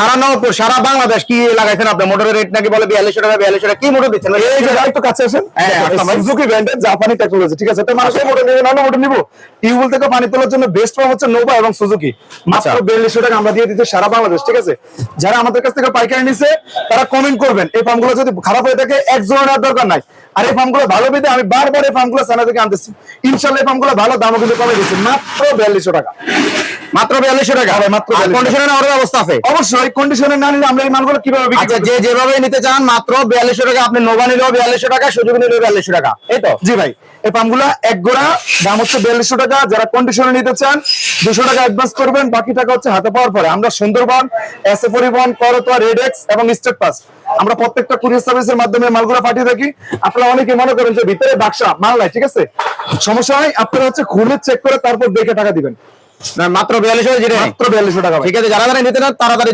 সারা নবপুর সারা বাংলাদেশ কি লাগাইছেন আপনি? মোটরের রেট নাকি বলে বিয়াল্লিশশো টাকা বিয়াল্লিশশো টাকা? কি মোটর দিচ্ছেন? এই একটু কাছে আসেন। হ্যাঁ। সুজুকি ব্র্যান্ডের জাপানি টেকনোলজি ঠিক আছে? তো মানুষ এই মোটর নিবেন অন্য মোটর নিব। টিউবওয়েল থেকে পানি তোলার জন্য বেস্ট পাম্প হচ্ছে নোভা এবং সুজুকি মাত্র আচ্ছা। বিয়াল্লিশশো টাকা আমরা দিয়ে দিতে সারা বাংলাদেশ ঠিক আছে? যারা আমাদের কাছ থেকে পাইকারি নিছে তারা কমেন্ট করবেন এই পাম্পগুলো যদি খারাপ হয়ে থাকে এক দরকার নাই। আর এই পাম্পগুলো ভালো পেতে আমি বারবার এই পাম্পগুলো সানা থেকে আনতেছি। ইনশাল্লাহ এই পাম্পগুলো ভালো দামও কিন্তু কমে দিচ্ছে মাত্র বিয়াল্লিশশো টাকা। মাত্র বিয়াল্লিশশো টাকা? হ্যাঁ, মাত্র 42 কন্ডিশনে নেওয়ার ব্যবস্থা আছে? অবশ্যই কন্ডিশনে না নিলে আমরা এই মালগুলো কীভাবে বিক্রি আচ্ছা? যে যেভাবে নিতে চান মাত্র বিয়াল্লিশশো টাকা আপনি নোভা নিলেও বিয়াল্লিশশো টাকা সুযোগ নিলেও বিয়াল্লিশশো টাকা। এই তো। জি ভাই। এই পাম্পগুলা এক গোড়া দাম হচ্ছে বিয়াল্লিশশো টাকা। যারা কন্ডিশনে নিতে চান দুশো টাকা অ্যাডভান্স করবেন বাকি টাকা হচ্ছে হাতে পাওয়ার পরে। আমরা সুন্দরবন এসে পরিবহন করতোয়া রেডেক্স এবং স্টেট পাস আমরা প্রত্যেকটা কুরিয়ার সার্ভিসের মাধ্যমে মালগুলো পাঠিয়ে থাকি। আপনারা অনেকে মনে করেন যে ভিতরে বাক্সা মাল নাই ঠিক আছে? সমস্যা নাই আপনারা হচ্ছে খুলে চেক করে তারপর দেখে টাকা দিবেন। মাত্র বিয়াল্লিশশো যেটা মাত্র বিয়াল্লিশশো টাকা ঠিক আছে যারা যারা নিতে চান তাড়াতাড়ি